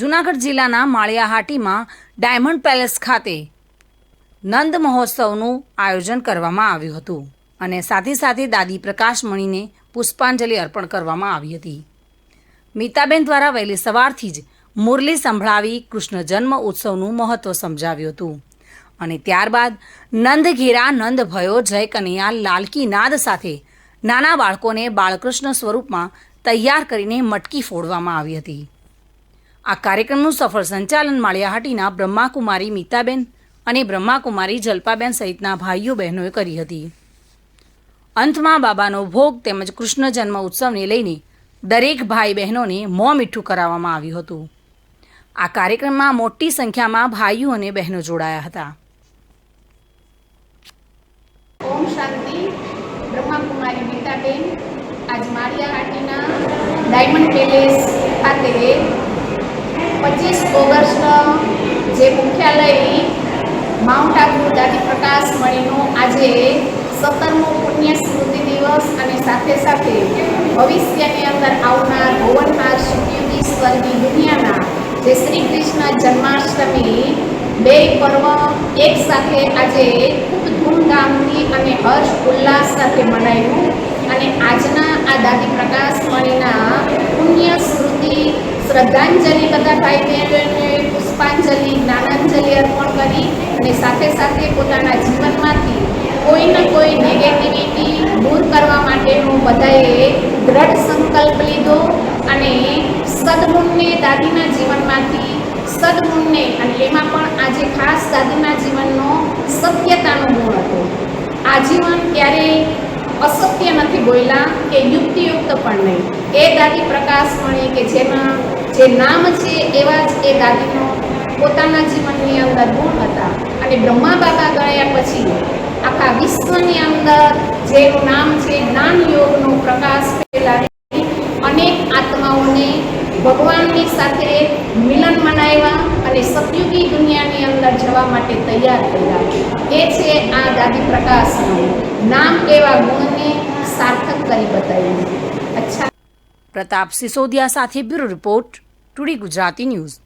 જૂનાગઢ જિલ્લાના માળિયાહાટીમાં diamond palace ખાતે નંદ મહોત્સવનું આયોજન કરવામાં આવ્યું હતું અને સાથે સાથે દાદી પ્રકાશમણીને પુષ્પાંજલિ અર્પણ કરવામાં આવી હતી. મીતાબેન દ્વારા વહેલી સવારથી જ મુરલી સંભળાવી કૃષ્ણ જન્મ ઉત્સવનું મહત્વ સમજાવ્યું હતું અને ત્યારબાદ નંદ ઘેરા નંદ ભયો જય કનૈયા લાલકી નાદ સાથે નાના બાળકોને બાળકૃષ્ણ સ્વરૂપમાં તૈયાર કરીને મટકી ફોડવામાં આવી હતી. આ કાર્યક્રમનું સફળ સંચાલન માળિયાહાટીના બ્રહ્માકુમારી મીતાબેન અને બ્રહ્માકુમારી જલ્પાબેન સહિતના ભાઈઓ બહેનોએ કરી હતી. અંતમાં બાબાનો ભોગ તેમજ કૃષ્ણ જન્મ ઉત્સવને લઈને દરેક ભાઈ બહેનોને મોં મીઠું કરાવવામાં આવ્યું હતું. આ કાર્યક્રમમાં મોટી સંખ્યામાં ભાઈઓ અને બહેનો જોડાયા હતા. ઓમ શાંતિ, બ્રહ્માકુમારી મીતાબેન. આજ માળિયાહાટીના ડાયમંડ પેલેસ ખાતે પચીસ ઓગસ્ટ જે મુખ્યાલય માઉન્ટ આબુ દાદી પ્રકાશ મણીનો આજે સત્તરમો પુણ્ય સ્મૃતિ દિવસ અને સાથે સાથે ભવિષ્યની અંદર આવનાર ભુવનહાર સુખયુગી સ્વર્ગી દુનિયાના જે શ્રી કૃષ્ણ જન્માષ્ટમી બે પર્વ એક સાથે આજે ખૂબ ધૂમધામથી અને હર્ષ ઉલ્લાસ સાથે મનાવ્યું અને આજના આ દાદી પ્રકાશ મણીના પુણ્ય સ્મૃતિ શ્રદ્ધાંજલિ બધા ભાઈ બહેનોને પુષ્પાંજલિ જ્ઞાનાંજલિ કરી અને સાથે સાથે પોતાના જીવનમાંથી કોઈ ને કોઈ નેગેટિવિટી દૂર કરવા માટેનો બધાએ દ્રઢ સંકલ્પ લીધો અને સદગુણને દાદીના જીવનમાંથી સદગુણને અને એમાં પણ આજે ખાસ દાદીના જીવનનો સત્યતાનો ગુણ હતો. આજીવન ક્યારેય અસત્ય નથી બોલ્યા કે યુક્તિયુક્ત પણ નહીં. એ દાદી પ્રકાશ પ્રકાશમણી કે જેના જે નામ છે એવા જ એ દાદીનો પોતાના જીવનની અંદર ગુણ હતા? અને બ્રહ્મા બાબા ગયા પછી આખા વિશ્વની અંદર જેનું નામ છે જ્ઞાન યોગનો પ્રકાશ ફેલાવી અનેક આત્માઓને ભગવાનની સાથે મિલન મનાવ્યા અને સતયુગી દુનિયાની અંદર જવા માટે તૈયાર કર્યા એ છે આ દાદી પ્રકાશનું નામ એવા ગુણને સાર્થક કરી બતાવ્યું. અચ્છા. પ્રતાપ સિસોદિયા સાથે bureau report today Gujarati news.